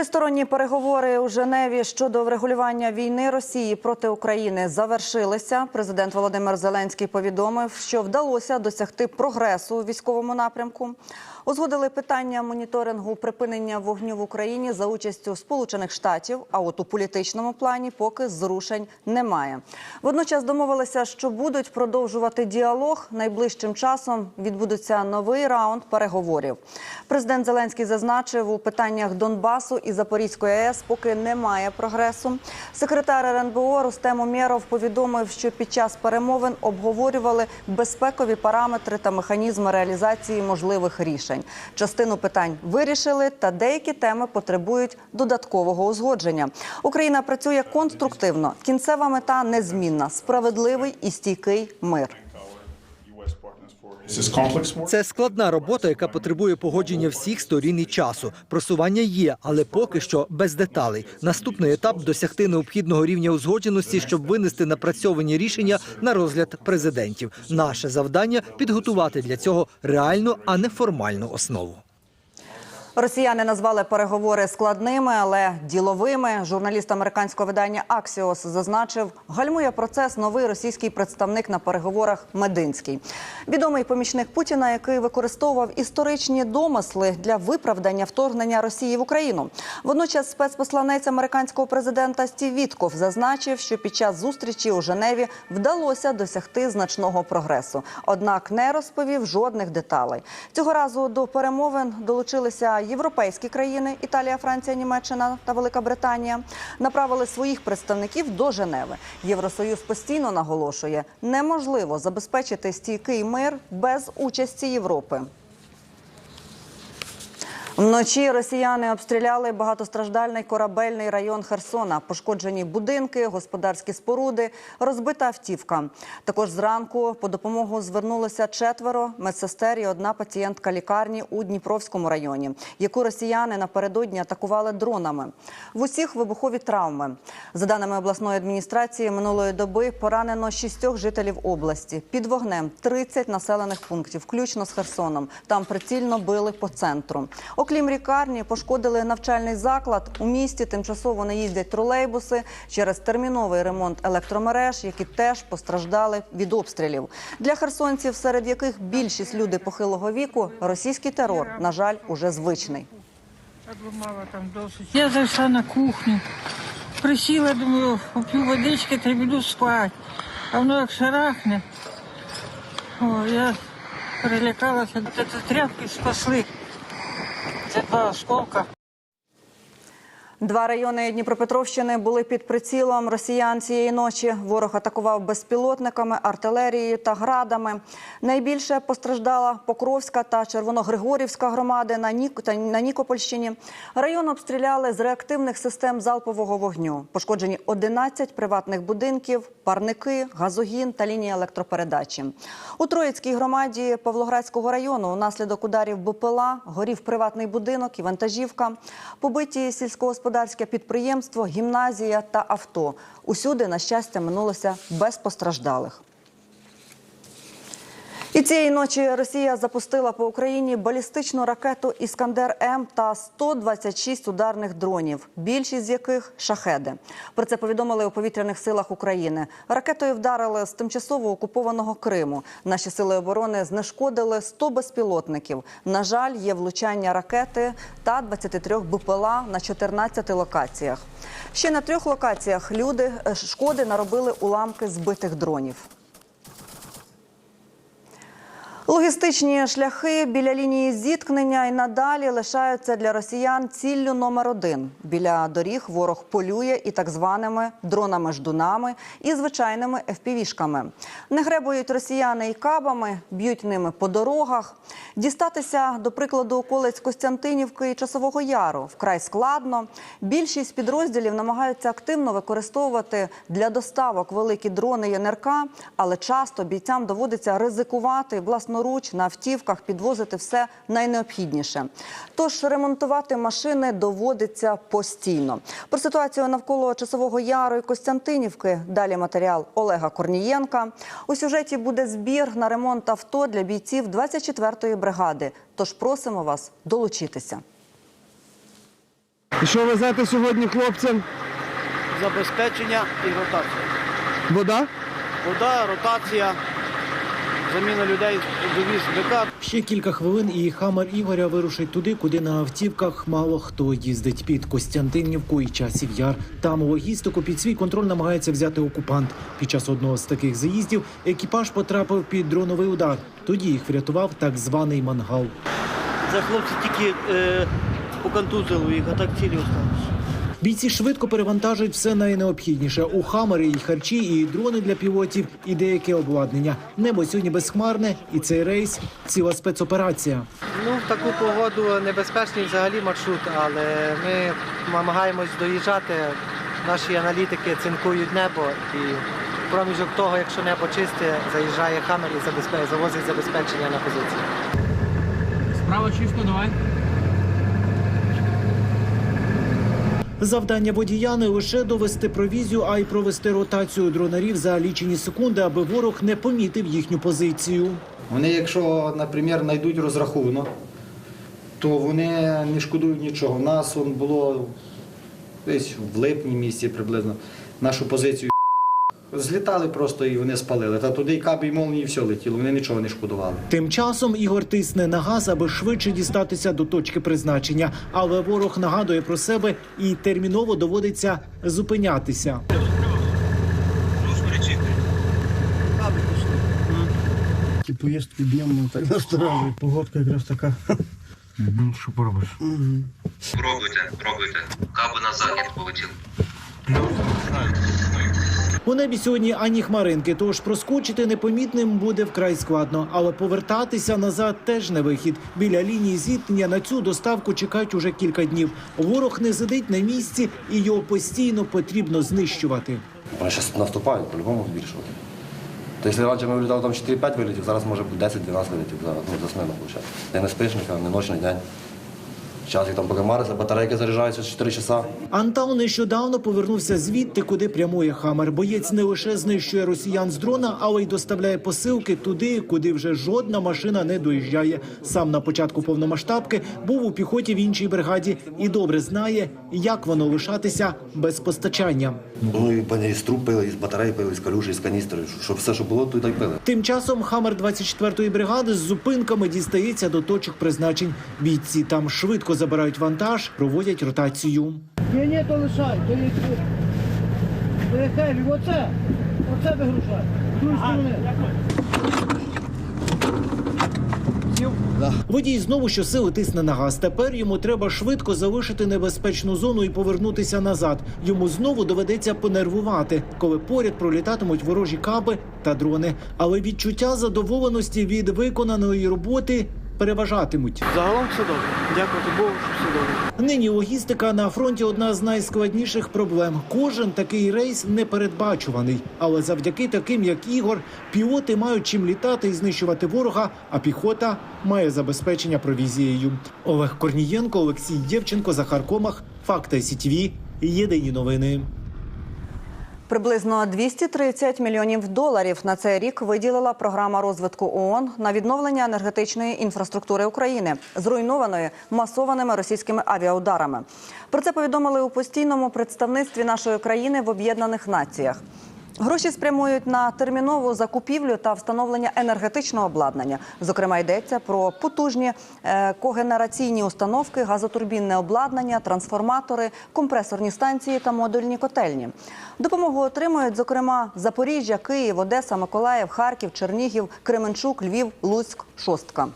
Тристоронні переговори у Женеві щодо врегулювання війни Росії проти України завершилися. Президент Володимир Зеленський повідомив, що вдалося досягти прогресу у військовому напрямку. Узгодили питання моніторингу припинення вогню в Україні за участю Сполучених Штатів. А от у політичному плані поки зрушень немає. Водночас домовилися, що будуть продовжувати діалог. Найближчим часом відбудеться новий раунд переговорів. Президент Зеленський зазначив у питаннях Донбасу і Запорізької АЕС поки немає прогресу. Секретар РНБО Рустем Умєров повідомив, що під час перемовин обговорювали безпекові параметри та механізми реалізації можливих рішень. Частину питань вирішили, та деякі теми потребують додаткового узгодження. Україна працює конструктивно. Кінцева мета незмінна, справедливий і стійкий мир. Це складна робота, яка потребує погодження всіх сторін і часу. Просування є, але поки що без деталей. Наступний етап досягти необхідного рівня узгодженості, щоб винести напрацьовані рішення на розгляд президентів. Наше завдання підготувати для цього реальну, а не формальну основу. Росіяни назвали переговори складними, але діловими. Журналіст американського видання Axios зазначив, гальмує процес новий російський представник на переговорах Мединський. Відомий помічник Путіна, який використовував історичні домисли для виправдання вторгнення Росії в Україну. Водночас спецпосланець американського президента Стів Вітков зазначив, що під час зустрічі у Женеві вдалося досягти значного прогресу. Однак не розповів жодних деталей. Цього разу до перемовин долучилися європейські країни Італія, Франція, Німеччина та Велика Британія. Направили своїх представників до Женеви. Євросоюз постійно наголошує, неможливо забезпечити стійкий мир без участі Європи. Вночі росіяни обстріляли багатостраждальний корабельний район Херсона. Пошкоджені будинки, господарські споруди, розбита автівка. Також зранку по допомогу звернулося четверо медсестер і одна пацієнтка лікарні у Дніпровському районі, яку росіяни напередодні атакували дронами. В усіх вибухові травми. За даними обласної адміністрації, минулої доби поранено шістьох жителів області. Під вогнем 30 населених пунктів, включно з Херсоном. Там прицільно били по центру. Окрім лікарні, пошкодили навчальний заклад. У місті тимчасово не їздять тролейбуси через терміновий ремонт електромереж, які теж постраждали від обстрілів. Для херсонців, серед яких більшість люди похилого віку, російський терор, на жаль, уже звичний. Я зайшла на кухню, присіла, думаю, поп'ю водички та й буду спати. А воно як шарахне. О, я перелякалася, це тряпки спасли. Це два осколка. Два райони Дніпропетровщини були під прицілом росіян цієї ночі. Ворог атакував безпілотниками, артилерією та градами. Найбільше постраждала Покровська та Червоногригорівська громади на Нік на Нікопольщині. Район обстріляли з реактивних систем залпового вогню. Пошкоджені 11 приватних будинків, парники, газогін та лінії електропередачі. У Троїцькій громаді Павлоградського району унаслідок ударів БПЛА горів приватний будинок і вантажівка. Побиті сільськогосподарські підприємство, гімназія та авто. Усюди, на щастя, минулося без постраждалих. І цієї ночі Росія запустила по Україні балістичну ракету Іскандер М та 126 ударних дронів, більшість з яких шахеди. Про це повідомили у повітряних силах України. Ракетою вдарили з тимчасово окупованого Криму. Наші сили оборони знешкодили 100 безпілотників. На жаль, є влучання ракети та 23 БПЛА на 14 локаціях. Ще на трьох локаціях люди е, шкоди наробили уламки збитих дронів. Логістичні шляхи біля лінії зіткнення і надалі лишаються для росіян ціллю номер один. Біля доріг ворог полює і так званими дронами-ждунами і звичайними FPV-шками. Не гребують росіяни і кабами, б'ють ними по дорогах. Дістатися, до прикладу, околиць Костянтинівки і Часового Яру вкрай складно. Більшість підрозділів намагаються активно використовувати для доставок великі дрони і НРК, але часто бійцям доводиться ризикувати власноруч на автівках підвозити все найнеобхідніше. Тож ремонтувати машини доводиться постійно. Про ситуацію навколо Часового Яру і Костянтинівки далі матеріал Олега Корнієнка. У сюжеті буде збір на ремонт авто для бійців 24-ї бригади. Тож просимо вас долучитися. І що везете сьогодні хлопцям? Забезпечення і ротація. Вода? Вода, ротація, заміна людей, довіз БК. Ще кілька хвилин і хамер Ігоря вирушить туди, куди на автівках мало хто їздить під Костянтинівку і часів яр. Там логістику під свій контроль намагається взяти окупант. Під час одного з таких заїздів екіпаж потрапив під дроновий удар. Тоді їх врятував так званий мангал. Це хлопці тільки е, поконтузили їх, а так цілі осталися. Бійці швидко перевантажують все найнеобхідніше у хамери, і харчі, і дрони для пілотів, і деяке обладнання. Небо сьогодні безхмарне, і цей рейс ціла спецоперація. Ну, в таку погоду небезпечний взагалі маршрут, але ми намагаємось доїжджати. Наші аналітики цинкують небо і проміжок того, якщо небо чисте, заїжджає хамер і забезпечує, завозить забезпечення на позиції. Справа чисто, давай. Завдання водія не лише довести провізію, а й провести ротацію дронарів за лічені секунди, аби ворог не помітив їхню позицію. Вони, якщо, наприклад, знайдуть розрахунок, то вони не шкодують нічого. У нас було десь в липні місяці приблизно нашу позицію. Злітали просто і вони спалили. Та туди і кабі, і молнії, і все летіло, вони нічого не шкодували. Тим часом Ігор тисне на газ, аби швидше дістатися до точки призначення. Але ворог нагадує про себе і терміново доводиться зупинятися. Ті поїздки днем так насторожують. Погодка якраз така. Що поробиш? Пробуйте, пробуйте. Каби на захід полетіли. У небі сьогодні ані хмаринки, тож проскочити непомітним буде вкрай складно. Але повертатися назад теж не вихід. Біля лінії зіткнення на цю доставку чекають уже кілька днів. Ворог не сидить на місці і його постійно потрібно знищувати. Вони зараз наступають, по-любому збільшувати. То якщо раніше ми вилітали там 4-5 вилітів, зараз може бути 10-12 вилітів зараз, ну, за виходить. Не на спишника, не ночний день. Час їх там поки мариться, батарейки заряджаються 4 часа. Антал нещодавно повернувся звідти, куди прямує Хамер. Боєць не лише знищує росіян з дрона, але й доставляє посилки туди, куди вже жодна машина не доїжджає. Сам на початку повномасштабки був у піхоті в іншій бригаді і добре знає, як воно лишатися без постачання. Ну і пані, з труб пили, і з батарей пили, з калюші, з каністри. Щоб все, що було, то й так пили. Тим часом Хамер 24-ї бригади з зупинками дістається до точок призначень. Бійці там швидко забирають вантаж, проводять ротацію. Ні, ні, то лишай, то є оце, оце вигружай. Водій знову щосили тисне на газ. Тепер йому треба швидко залишити небезпечну зону і повернутися назад. Йому знову доведеться понервувати, коли поряд пролітатимуть ворожі каби та дрони. Але відчуття задоволеності від виконаної роботи переважатимуть. Загалом все добре. Дякувати Богу, що все добре. Нині логістика на фронті одна з найскладніших проблем. Кожен такий рейс непередбачуваний. Але завдяки таким, як Ігор, пілоти мають чим літати і знищувати ворога, а піхота має забезпечення провізією. Олег Корнієнко, Олексій Євченко, Захар Комах, Факти СІТВ. Єдині новини. Приблизно 230 мільйонів доларів на цей рік виділила програма розвитку ООН на відновлення енергетичної інфраструктури України, зруйнованої масованими російськими авіаударами. Про це повідомили у постійному представництві нашої країни в Об'єднаних Націях. Гроші спрямують на термінову закупівлю та встановлення енергетичного обладнання. Зокрема, йдеться про потужні е, когенераційні установки, газотурбінне обладнання, трансформатори, компресорні станції та модульні котельні. Допомогу отримують, зокрема, Запоріжжя, Київ, Одеса, Миколаїв, Харків, Чернігів, Кременчук, Львів, Луцьк, Шостка.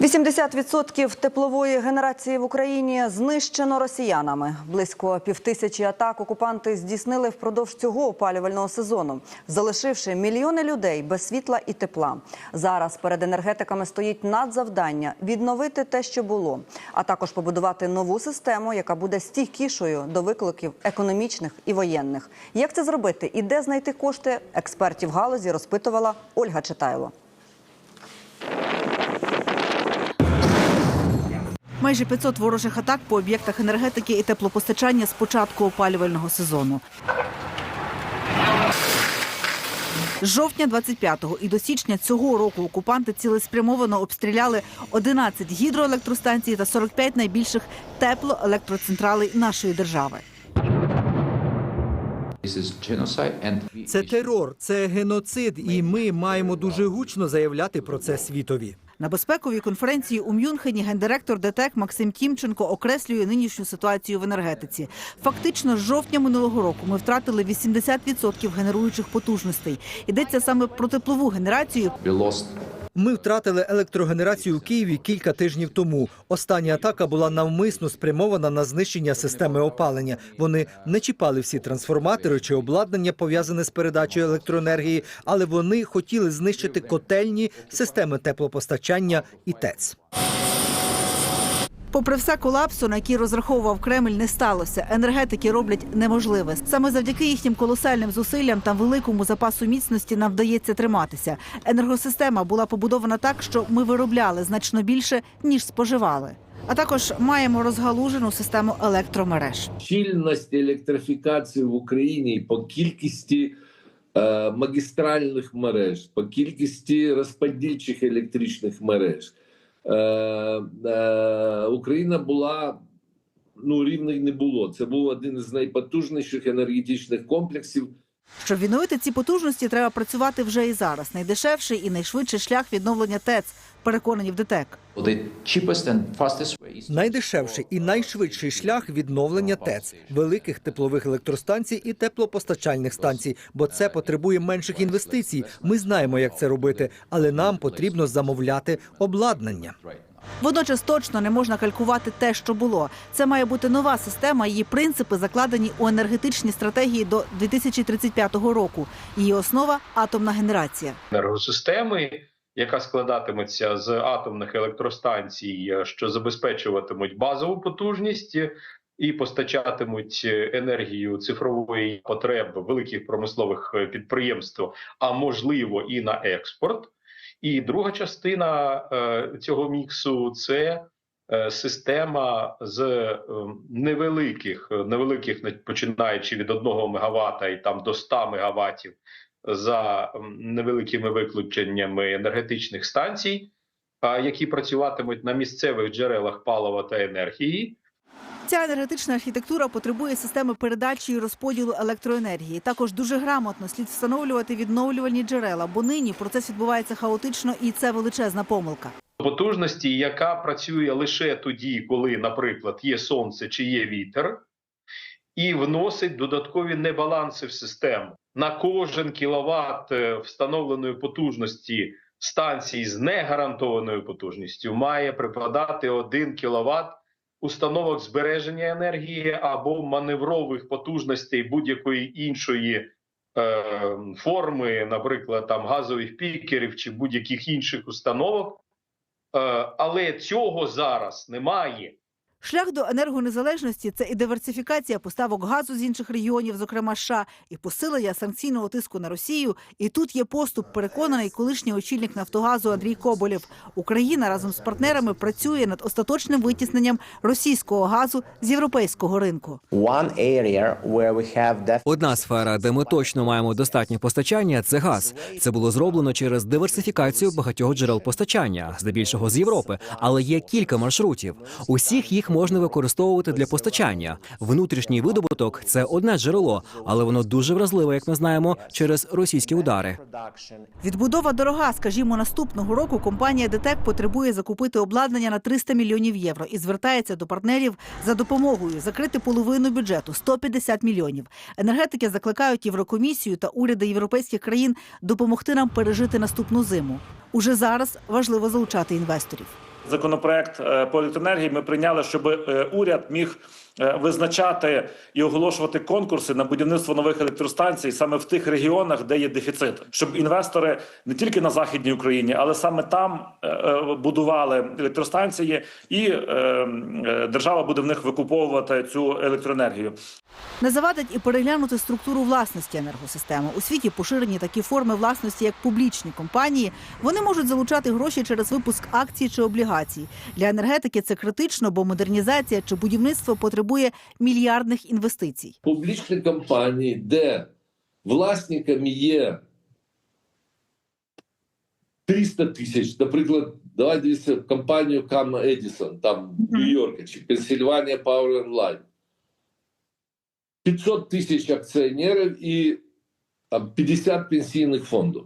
80% теплової генерації в Україні знищено росіянами. Близько півтисячі атак окупанти здійснили впродовж цього опалювального сезону, залишивши мільйони людей без світла і тепла. Зараз перед енергетиками стоїть надзавдання відновити те, що було, а також побудувати нову систему, яка буде стійкішою до викликів економічних і воєнних. Як це зробити і де знайти кошти? Експертів галузі розпитувала Ольга Читайло. Майже 500 ворожих атак по об'єктах енергетики і теплопостачання з початку опалювального сезону. З жовтня 25-го і до січня цього року окупанти цілеспрямовано обстріляли 11 гідроелектростанцій та 45 найбільших теплоелектроцентралей нашої держави. Це терор, це геноцид, і ми маємо дуже гучно заявляти про це світові. На безпековій конференції у Мюнхені гендиректор ДТЕК Максим Тімченко окреслює нинішню ситуацію в енергетиці. Фактично, з жовтня минулого року ми втратили 80% генеруючих потужностей. Йдеться саме про теплову генерацію. Ми втратили електрогенерацію у Києві кілька тижнів тому. Остання атака була навмисно спрямована на знищення системи опалення. Вони не чіпали всі трансформатори чи обладнання, пов'язане з передачею електроенергії, але вони хотіли знищити котельні, системи теплопостачання і ТЕЦ. Попри все колапсу, на який розраховував Кремль, не сталося. Енергетики роблять неможливе. Саме завдяки їхнім колосальним зусиллям та великому запасу міцності нам вдається триматися. Енергосистема була побудована так, що ми виробляли значно більше ніж споживали. А також маємо розгалужену систему електромереж. щільність електрифікації в Україні по кількості е, магістральних мереж, по кількості розподільчих електричних мереж. Е, е, Україна була ну рівних не було. Це був один із найпотужніших енергетичних комплексів Щоб відновити ці потужності, треба працювати вже і зараз. Найдешевший і найшвидший шлях відновлення ТЕЦ. Переконані в ДТЕК. Найдешевший і найшвидший шлях відновлення ТЕЦ, великих теплових електростанцій і теплопостачальних станцій, бо це потребує менших інвестицій. Ми знаємо, як це робити, але нам потрібно замовляти обладнання. Водночас точно не можна калькувати те, що було. Це має бути нова система. Її принципи закладені у енергетичній стратегії до 2035 року. Її основа атомна генерація. енергосистеми, яка складатиметься з атомних електростанцій, е, що забезпечуватимуть базову потужність е, і постачатимуть е, енергію цифрової потреб великих промислових підприємств, а можливо і на експорт. І друга частина цього міксу це система з невеликих, невеликих на- починаючи від 1 МВт і там до 100 МВт за невеликими виключеннями енергетичних станцій, а, які працюватимуть на місцевих джерелах палива та енергії. Ця енергетична архітектура потребує системи передачі і розподілу електроенергії. Також дуже грамотно слід встановлювати відновлювальні джерела, бо нині процес відбувається хаотично, і це величезна помилка. потужності, яка працює лише тоді, коли, наприклад, є сонце чи є вітер, і вносить додаткові небаланси в систему. На кожен кіловат е, встановленої потужності станції з негарантованою потужністю має припадати 1 кіловат установок збереження енергії або маневрових потужностей будь-якої іншої е, форми, наприклад, там газових пікерів чи будь-яких інших установок. Е, але цього зараз немає. Шлях до енергонезалежності це і диверсифікація поставок газу з інших регіонів, зокрема США, і посилення санкційного тиску на Росію. І тут є поступ, переконаний колишній очільник Нафтогазу Андрій Коболєв. Україна разом з партнерами працює над остаточним витісненням російського газу з європейського ринку. Одна сфера, де ми точно маємо достатнє постачання, це газ. Це було зроблено через диверсифікацію багатьох джерел постачання, здебільшого з Європи. Але є кілька маршрутів. Усіх їх можна використовувати для постачання. Внутрішній видобуток це одне джерело, але воно дуже вразливе, як ми знаємо, через російські удари. Відбудова дорога. Скажімо, наступного року компанія ДТЕК потребує закупити обладнання на 300 мільйонів євро і звертається до партнерів за допомогою закрити половину бюджету 150 мільйонів. Енергетики закликають Єврокомісію та уряди європейських країн допомогти нам пережити наступну зиму. Уже зараз важливо залучати інвесторів. Законопроект е, по електроенергії ми прийняли, щоб е, уряд міг визначати і оголошувати конкурси на будівництво нових електростанцій саме в тих регіонах, де є дефіцит, щоб інвестори не тільки на західній Україні, але саме там е, е, будували електростанції, і е, е, держава буде в них викуповувати цю електроенергію. Не завадить і переглянути структуру власності енергосистеми. У світі поширені такі форми власності, як публічні компанії. Вони можуть залучати гроші через випуск акцій чи облігацій. Для енергетики це критично, бо модернізація чи будівництво потребує мільярдних інвестицій. публічні компанії, де власниками є 300 тисяч, наприклад, давай дивіться компанію Кам Едісон, там в Нью-Йорка чи Пенсильванія Power and Light. 500 тисяч акціонерів і 50 пенсійних фондів.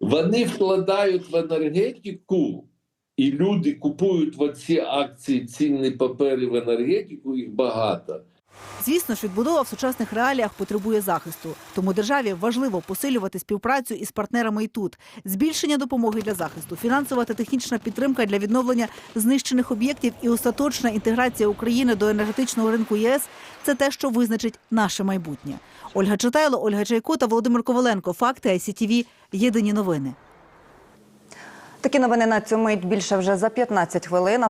Вони вкладають в енергетику, і люди купують в ці акції цінні папери в енергетику, їх багато. Звісно ж, відбудова в сучасних реаліях потребує захисту. Тому державі важливо посилювати співпрацю із партнерами і тут. Збільшення допомоги для захисту, фінансова та технічна підтримка для відновлення знищених об'єктів і остаточна інтеграція України до енергетичного ринку ЄС це те, що визначить наше майбутнє. Ольга Читайло, Ольга Чайко та Володимир Коваленко. Факти ICTV. Єдині новини. Такі новини на цю мить більше вже за 15 хвилин.